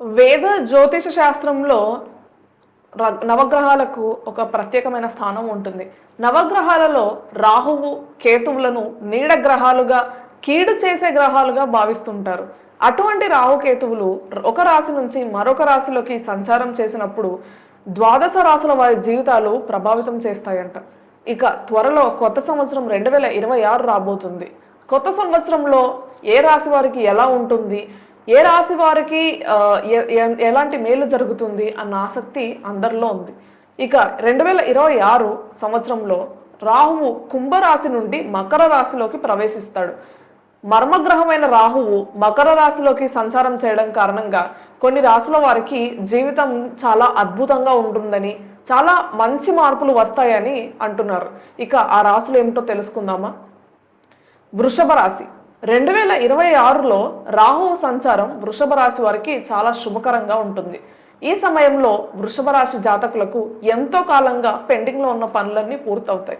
వేద జ్యోతిష శాస్త్రంలో నవగ్రహాలకు ఒక ప్రత్యేకమైన స్థానం ఉంటుంది. నవగ్రహాలలో రాహువు కేతువులను నీడ గ్రహాలుగా కీడు చేసే గ్రహాలుగా భావిస్తుంటారు. అటువంటి రాహుకేతువులు ఒక రాశి నుంచి మరొక రాశిలోకి సంచారం చేసినప్పుడు ద్వాదశ రాశుల వారి జీవితాలు ప్రభావితం చేస్తాయంట. ఇక త్వరలో కొత్త సంవత్సరం రెండు వేల ఇరవై ఆరు రాబోతుంది. కొత్త సంవత్సరంలో ఏ రాశి వారికి ఎలా ఉంటుంది? ఏ రాశి వారికి ఎలాంటి మేలు జరుగుతుంది అన్న ఆసక్తి అందరిలో ఉంది. ఇక రెండు వేల ఇరవై ఆరు సంవత్సరంలో రాహువు కుంభరాశి నుండి మకర రాశిలోకి ప్రవేశిస్తాడు. మర్మగ్రహమైన రాహువు మకర రాశిలోకి సంచారం చేయడం కారణంగా కొన్ని రాశుల వారికి జీవితం చాలా అద్భుతంగా ఉంటుందని చాలా మంచి మార్పులు వస్తాయని అంటున్నారు. ఇక ఆ రాశులు ఏమిటో తెలుసుకుందామా? వృషభ రాశి. రెండు వేల ఇరవై ఆరులో రాహువు సంచారం వృషభ రాశి వారికి చాలా శుభకరంగా ఉంటుంది. ఈ సమయంలో వృషభ రాశి జాతకులకు ఎంతో కాలంగా పెండింగ్లో ఉన్న పనులన్నీ పూర్తవుతాయి.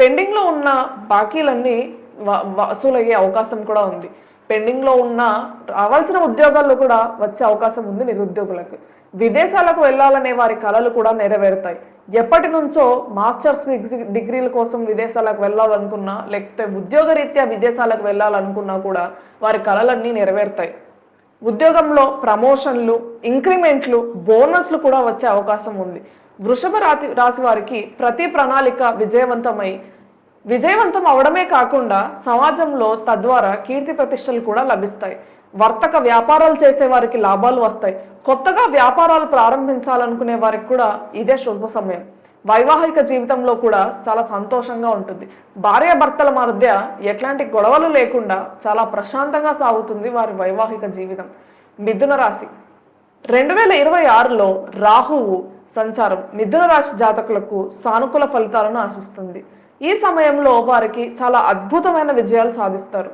పెండింగ్లో ఉన్న బాకీలన్నీ వ- వసూలయ్యే అవకాశం కూడా ఉంది. పెండింగ్లో ఉన్న రావాల్సిన ఉద్యోగాల్లో కూడా వచ్చే అవకాశం ఉంది నిరుద్యోగులకు. విదేశాలకు వెళ్ళాలనే వారి కళలు కూడా నెరవేరుతాయి. ఎప్పటి నుంచో మాస్టర్స్ డిగ్రీల కోసం విదేశాలకు వెళ్ళాలనుకున్నా లేకపోతే ఉద్యోగరీత్యా విదేశాలకు వెళ్ళాలనుకున్నా కూడా వారి కళలన్నీ నెరవేరుతాయి. ఉద్యోగంలో ప్రమోషన్లు ఇంక్రిమెంట్లు బోనస్లు కూడా వచ్చే అవకాశం ఉంది. వృషభ రాతి రాశి వారికి ప్రతి ప్రణాళిక విజయవంతమై విజయవంతం అవడమే కాకుండా సమాజంలో తద్వారా కీర్తి ప్రతిష్టలు కూడా లభిస్తాయి. వర్తక వ్యాపారాలు చేసే వారికి లాభాలు వస్తాయి. కొత్తగా వ్యాపారాలు ప్రారంభించాలనుకునే వారికి కూడా ఇదే శుభ సమయం. వైవాహిక జీవితంలో కూడా చాలా సంతోషంగా ఉంటుంది. భార్యాభర్తల మధ్య ఎట్లాంటి గొడవలు లేకుండా చాలా ప్రశాంతంగా సాగుతుంది వారి వైవాహిక జీవితం. మిథున రాశి. రెండు వేల ఇరవై ఆరులో రాహువు సంచారం. మిథున రాశి జాతకులకు సానుకూల ఫలితాలను ఆశిస్తుంది. ఈ సమయంలో వారికి చాలా అద్భుతమైన విజయాలు సాధిస్తారు.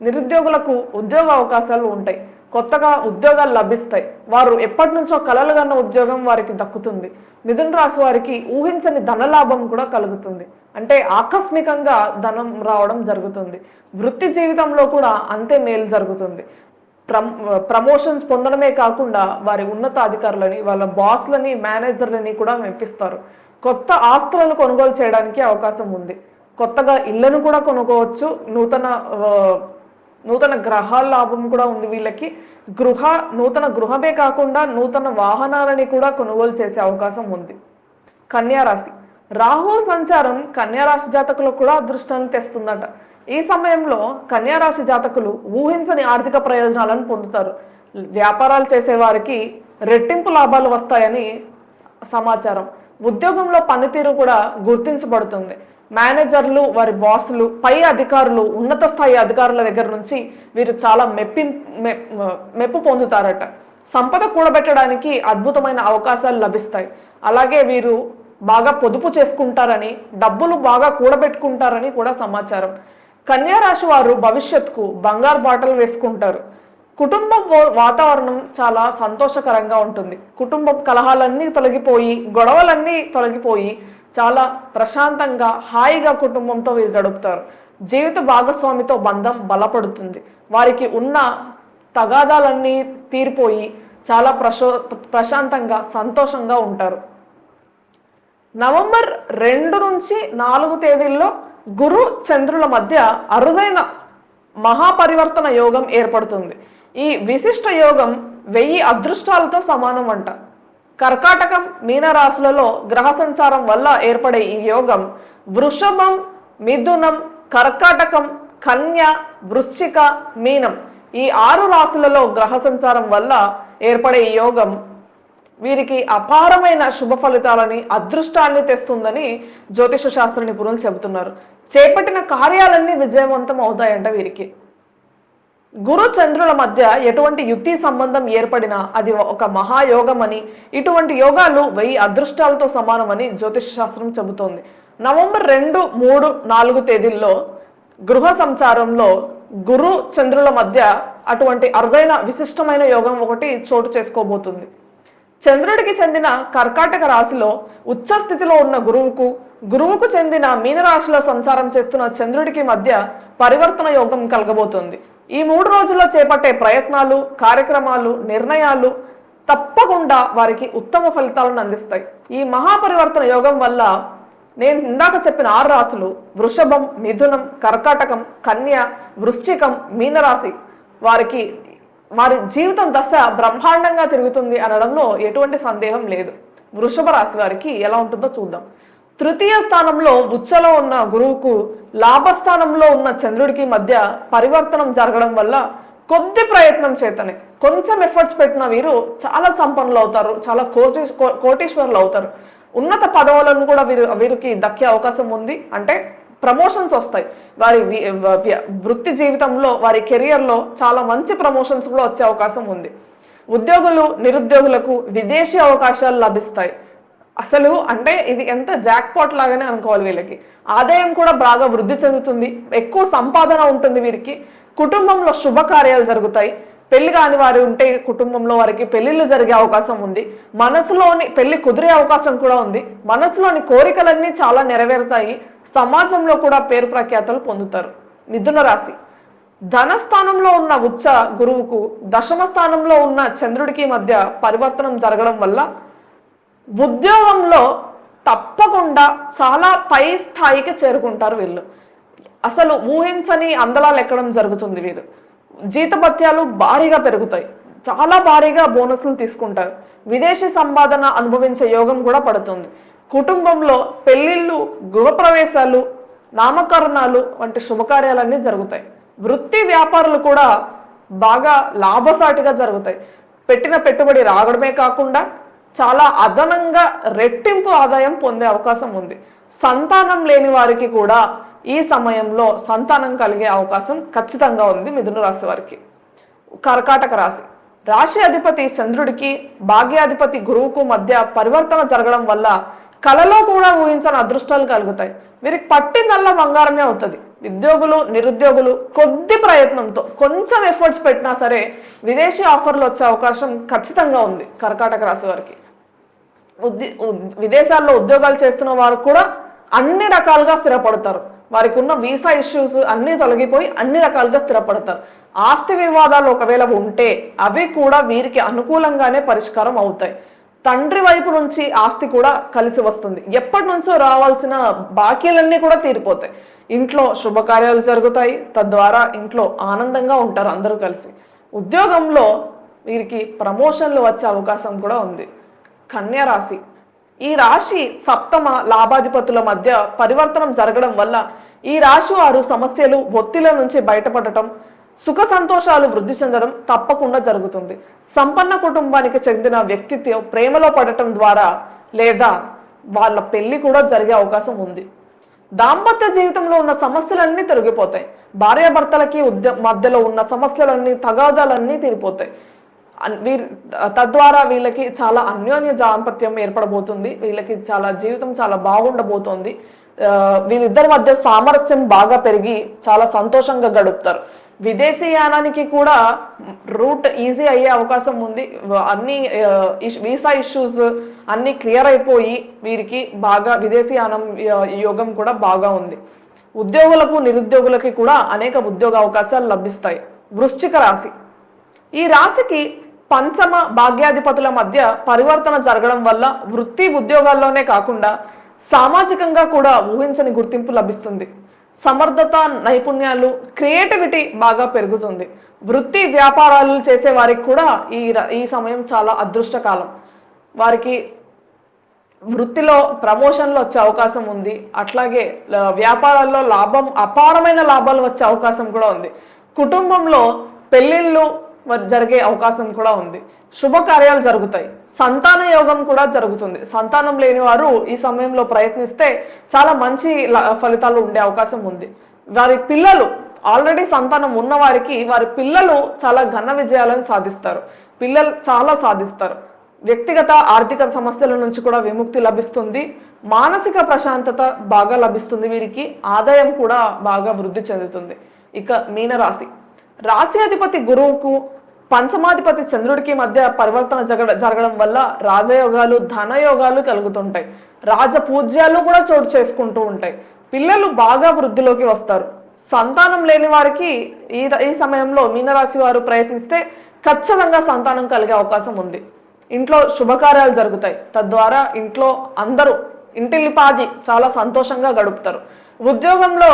నిరుద్యోగులకు ఉద్యోగ అవకాశాలు ఉంటాయి. కొత్తగా ఉద్యోగాలు లభిస్తాయి. వారు ఎప్పటి నుంచో కలలుగన్న ఉద్యోగం వారికి దక్కుతుంది. మిథున రాశి వారికి ఊహించని ధనలాభం కూడా కలుగుతుంది. అంటే ఆకస్మికంగా ధనం రావడం జరుగుతుంది. వృత్తి జీవితంలో కూడా అంతే మేలు జరుగుతుంది. ప్రమోషన్స్ పొందడమే కాకుండా వారి ఉన్నతాధికారులని వాళ్ళ బాస్లని మేనేజర్లని కూడా మెప్పిస్తారు. కొత్త ఆస్తులను కొనుగోలు చేయడానికి అవకాశం ఉంది. కొత్తగా ఇళ్ళను కూడా కొనుక్కోవచ్చు. నూతన నూతన గ్రహాల లాభం కూడా ఉంది వీళ్ళకి. గృహ నూతన గృహమే కాకుండా నూతన వాహనాలని కూడా కొనుగోలు చేసే అవకాశం ఉంది. కన్యారాశి రాహు సంచారం కన్యా రాశి జాతకులకు కూడా అదృష్టాన్ని తెస్తుందట. ఈ సమయంలో కన్యా రాశి జాతకులు ఊహించని ఆర్థిక ప్రయోజనాలను పొందుతారు. వ్యాపారాలు చేసేవారికి రెట్టింపు లాభాలు వస్తాయని సమాచారం. ఉద్యోగంలో పనితీరు కూడా గుర్తించబడుతుంది. మేనేజర్లు వారి బాసులు పై అధికారులు ఉన్నత స్థాయి అధికారుల దగ్గర నుంచి వీరు చాలా మెప్పి మెప్పు పొందుతారట. సంపద కూడబెట్టడానికి అద్భుతమైన అవకాశాలు లభిస్తాయి. అలాగే వీరు బాగా పొదుపు చేసుకుంటారని డబ్బులు బాగా కూడబెట్టుకుంటారని కూడా సమాచారం. కన్యా రాశి వారు భవిష్యత్తుకు బంగారు బాటలు వేసుకుంటారు. కుటుంబ వాతావరణం చాలా సంతోషకరంగా ఉంటుంది. కుటుంబ కలహాలన్నీ తొలగిపోయి గొడవలన్నీ తొలగిపోయి చాలా ప్రశాంతంగా హాయిగా కుటుంబంతో వీరు గడుపుతారు. జీవిత భాగస్వామితో బంధం బలపడుతుంది. వారికి ఉన్న తగాదాలన్నీ తీరిపోయి చాలా ప్రశో ప్రశాంతంగా సంతోషంగా ఉంటారు. నవంబర్ రెండు నుంచి నాలుగు తేదీల్లో గురు చంద్రుల మధ్య అరుదైన మహాపరివర్తన యోగం ఏర్పడుతుంది. ఈ విశిష్ట యోగం వెయ్యి అదృష్టాలతో సమానం అంట కర్కాటకం మీనరాశులలో గ్రహ సంచారం వల్ల ఏర్పడే ఈ యోగం వృషభం మిథునం కర్కాటకం కన్య వృశ్చిక మీనం ఈ ఆరు రాశులలో గ్రహ సంచారం వల్ల ఏర్పడే ఈ యోగం వీరికి అపారమైన శుభ ఫలితాలని అదృష్టాన్ని తెస్తుందని జ్యోతిష శాస్త్ర నిపుణులు చెబుతున్నారు. చేపట్టిన కార్యాలన్నీ విజయవంతం అవుతాయంట వీరికి. గురు చంద్రుల మధ్య ఎటువంటి యుక్తి సంబంధం ఏర్పడినా అది ఒక మహాయోగం అని ఇటువంటి యోగాలు వెయ్యి అదృష్టాలతో సమానమని జ్యోతిష శాస్త్రం చెబుతోంది. నవంబర్ రెండు మూడు నాలుగు తేదీల్లో గృహ సంచారంలో గురు చంద్రుల మధ్య అటువంటి అరుదైన విశిష్టమైన యోగం ఒకటి చోటు చేసుకోబోతుంది. చంద్రుడికి చెందిన కర్కాటక రాశిలో ఉచ్చ స్థితిలో ఉన్న గురువుకు గురువుకు చెందిన మీనరాశిలో సంచారం చేస్తున్న చంద్రుడికి మధ్య పరివర్తన యోగం కలగబోతుంది. ఈ మూడు రోజుల్లో చేపట్టే ప్రయత్నాలు కార్యక్రమాలు నిర్ణయాలు తప్పకుండా వారికి ఉత్తమ ఫలితాలను అందిస్తాయి. ఈ మహాపరివర్తన యోగం వల్ల నేను ఇందాక చెప్పిన ఆరు రాశులు వృషభం మిథునం కర్కాటకం కన్య వృశ్చికం మీనరాశి వారికి వారి జీవితం దశ బ్రహ్మాండంగా తిరుగుతుంది అనడంలో ఎటువంటి సందేహం లేదు. వృషభ రాశి వారికి ఎలా ఉంటుందో చూద్దాం. తృతీయ స్థానంలో ఉచ్చలో ఉన్న గురువుకు లాభస్థానంలో ఉన్న చంద్రుడికి మధ్య పరివర్తనం జరగడం వల్ల కొద్ది ప్రయత్నం చేతనే కొంచెం ఎఫర్ట్స్ పెట్టిన వీరు చాలా సంపన్నులు అవుతారు చాలా కోటి కోటీశ్వరులు అవుతారు. ఉన్నత పదవులను కూడా వీరు వీరికి దక్కే అవకాశం ఉంది. అంటే ప్రమోషన్స్ వస్తాయి. వారి వృత్తి జీవితంలో వారి కెరియర్లో చాలా మంచి ప్రమోషన్స్ కూడా వచ్చే అవకాశం ఉంది. ఉద్యోగులు నిరుద్యోగులకు విదేశీ అవకాశాలు లభిస్తాయి. అసలు అంటే ఇది ఎంత జాక్పాట్ లాగానే అనుకోవాలి వీళ్ళకి. ఆదాయం కూడా బాగా వృద్ధి చెందుతుంది. ఎక్కువ సంపాదన ఉంటుంది వీరికి. కుటుంబంలో శుభకార్యాలు జరుగుతాయి. పెళ్ళి కాని వారు ఉంటే కుటుంబంలో వారికి పెళ్ళిళ్ళు జరిగే అవకాశం ఉంది. మనసులోని పెళ్ళి కుదిరే అవకాశం కూడా ఉంది. మనసులోని కోరికలన్నీ చాలా నెరవేరుతాయి. సమాజంలో కూడా పేరు ప్రఖ్యాతలు పొందుతారు. మిథున రాశి. ధనస్థానంలో ఉన్న ఉచ్చ గురువుకు దశమ స్థానంలో ఉన్న చంద్రుడికి మధ్య పరివర్తనం జరగడం వల్ల ఉద్యోగంలో తప్పకుండా చాలా పై స్థాయికి చేరుకుంటారు వీళ్ళు. అసలు ఊహించని అందలాలు ఎక్కడం జరుగుతుంది వీరు జీతభత్యాలు భారీగా పెరుగుతాయి. చాలా భారీగా బోనస్లు తీసుకుంటారు. విదేశీ సంపాదన అనుభవించే యోగం కూడా పడుతుంది. కుటుంబంలో పెళ్ళిళ్ళు గృహప్రవేశాలు నామకరణాలు వంటి శుభకార్యాలన్నీ జరుగుతాయి. వృత్తి వ్యాపారాలు కూడా బాగా లాభసాటిగా జరుగుతాయి. పెట్టిన పెట్టుబడి రావడమే కాకుండా చాలా అదనంగా రెట్టింపు ఆదాయం పొందే అవకాశం ఉంది. సంతానం లేని వారికి కూడా ఈ సమయంలో సంతానం కలిగే అవకాశం ఖచ్చితంగా ఉంది మిథున రాశి వారికి. కర్కాటక రాశి. రాశి అధిపతి చంద్రుడికి భాగ్యాధిపతి గురువుకు మధ్య పరివర్తన జరగడం వల్ల కలలో కూడా ఊహించని అదృష్టాలు కలుగుతాయి. వీరికి పట్టిందల్లా బంగారమే అవుతుంది. ఉద్యోగులు నిరుద్యోగులు కొద్ది ప్రయత్నంతో కొంచెం ఎఫర్ట్స్ పెట్టినా సరే విదేశీ ఆఫర్లు వచ్చే అవకాశం ఖచ్చితంగా ఉంది కర్కాటక రాశి వారికి. ఉద్ది- ఉద్- విదేశాల్లో ఉద్యోగాలు చేస్తున్న వారు కూడా అన్ని రకాలుగా స్థిరపడతారు. వారికి ఉన్న వీసా ఇష్యూస్ అన్ని తొలగిపోయి అన్ని రకాలుగా స్థిరపడతారు. ఆస్తి వివాదాలు ఒకవేళ ఉంటే అవి కూడా వీరికి అనుకూలంగానే పరిష్కారం అవుతాయి. తండ్రి వైపు నుంచి ఆస్తి కూడా కలిసి వస్తుంది. ఎప్పటి నుంచో రావాల్సిన బాకీలన్నీ కూడా తీరిపోతాయి. ఇంట్లో శుభకార్యాలు జరుగుతాయి. తద్వారా ఇంట్లో ఆనందంగా ఉంటారు అందరూ కలిసి. ఉద్యోగంలో వీరికి ప్రమోషన్లు వచ్చే అవకాశం కూడా ఉంది. కన్యా రాశి. ఈ రాశి సప్తమ లాభాధిపతుల మధ్య పరివర్తనం జరగడం వల్ల ఈ రాశి వారు సమస్యలు ఒత్తిళ్ళ నుంచి బయటపడటం సుఖ సంతోషాలు వృద్ధి చెందడం తప్పకుండా జరుగుతుంది. సంపన్న కుటుంబానికి చెందిన వ్యక్తితో ప్రేమలో పడటం ద్వారా లేదా వాళ్ళ పెళ్ళి కూడా జరిగే అవకాశం ఉంది. దాంపత్య జీవితంలో ఉన్న సమస్యలన్నీ తొలగిపోతాయి. భార్యాభర్తలకి ఉద్య మధ్యలో ఉన్న సమస్యలన్నీ తగాదాలన్నీ తీరిపోతాయి. వీరి తద్వారా వీళ్ళకి చాలా అన్యోన్య దాంపత్యం ఏర్పడబోతుంది. వీళ్ళకి చాలా జీవితం చాలా బాగుండబోతోంది. వీళ్ళిద్దరి మధ్య సామరస్యం బాగా పెరిగి చాలా సంతోషంగా గడుపుతారు. విదేశీ యానానికి కూడా రూట్ ఈజీ అయ్యే అవకాశం ఉంది. అన్ని వీసా ఇష్యూస్ అన్ని క్లియర్ అయిపోయి వీరికి బాగా విదేశీ యానం యోగం కూడా బాగా ఉంది. ఉద్యోగులకు నిరుద్యోగులకి కూడా అనేక ఉద్యోగ అవకాశాలు లభిస్తాయి. వృశ్చిక రాశి. ఈ రాశికి పంచమ భాగ్యాధిపతుల మధ్య పరివర్తన జరగడం వల్ల వృత్తి ఉద్యోగాల్లోనే కాకుండా సామాజికంగా కూడా ఊహించని గుర్తింపు లభిస్తుంది. సమర్థత నైపుణ్యాలు క్రియేటివిటీ బాగా పెరుగుతుంది. వృత్తి వ్యాపారాలు చేసే వారికి కూడా ఈ ర- ఈ సమయం చాలా అదృష్టకాలం. వారికి వృత్తిలో ప్రమోషన్లు వచ్చే అవకాశం ఉంది. అట్లాగే వ్యాపారాల్లో లాభం అపారమైన లాభాలు వచ్చే అవకాశం కూడా ఉంది. కుటుంబంలో పెళ్ళిళ్ళు జరిగే అవకాశం కూడా ఉంది. శుభకార్యాలు జరుగుతాయి. సంతాన యోగం కూడా జరుగుతుంది. సంతానం లేని వారు ఈ సమయంలో ప్రయత్నిస్తే చాలా మంచి ల- ఫలితాలు ఉండే అవకాశం ఉంది. వారి పిల్లలు ఆల్రెడీ సంతానం ఉన్న వారికి వారి పిల్లలు చాలా ఘన విజయాలను సాధిస్తారు. పిల్లలు చాలా సాధిస్తారు. వ్యక్తిగత ఆర్థిక సమస్యల నుంచి కూడా విముక్తి లభిస్తుంది. మానసిక ప్రశాంతత బాగా లభిస్తుంది వీరికి. ఆదాయం కూడా బాగా వృద్ధి చెందుతుంది. ఇక మీనరాశి. రాశి అధిపతి గురువుకు పంచమాధిపతి చంద్రుడికి మధ్య పరివర్తన జరగ జరగడం వల్ల రాజయోగాలు ధనయోగాలు కలుగుతుంటాయి. రాజపూజ్యాలు కూడా చోటు చేసుకుంటూ ఉంటాయి. పిల్లలు బాగా వృద్ధిలోకి వస్తారు. సంతానం లేని వారికి ఈ ఈ సమయంలో మీనరాశి వారు ప్రయత్నిస్తే ఖచ్చితంగా సంతానం కలిగే అవకాశం ఉంది. ఇంట్లో శుభకార్యాలు జరుగుతాయి. తద్వారా ఇంట్లో అందరూ ఇంటిల్లిపాది చాలా సంతోషంగా గడుపుతారు. ఉద్యోగంలో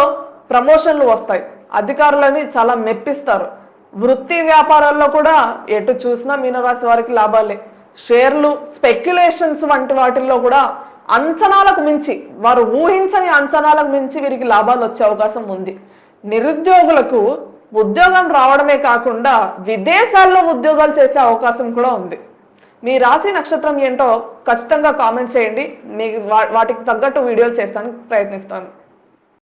ప్రమోషన్లు వస్తాయి. అధికారులని చాలా మెప్పిస్తారు. వృత్తి వ్యాపారాల్లో కూడా ఎటు చూసినా మీనరాశి వారికి లాభాలే. షేర్లు స్పెక్యులేషన్స్ వంటి వాటిల్లో కూడా అంచనాలకు మించి వారు ఊహించని అంచనాలకు మించి వీరికి లాభాలు వచ్చే అవకాశం ఉంది. నిరుద్యోగులకు ఉద్యోగం రావడమే కాకుండా విదేశాల్లో ఉద్యోగాలు చేసే అవకాశం కూడా ఉంది. మీ రాశి నక్షత్రం ఏంటో ఖచ్చితంగా కామెంట్ చేయండి. మీ వా- వాటికి తగ్గట్టు వీడియోలు చేస్తానికి ప్రయత్నిస్తాను.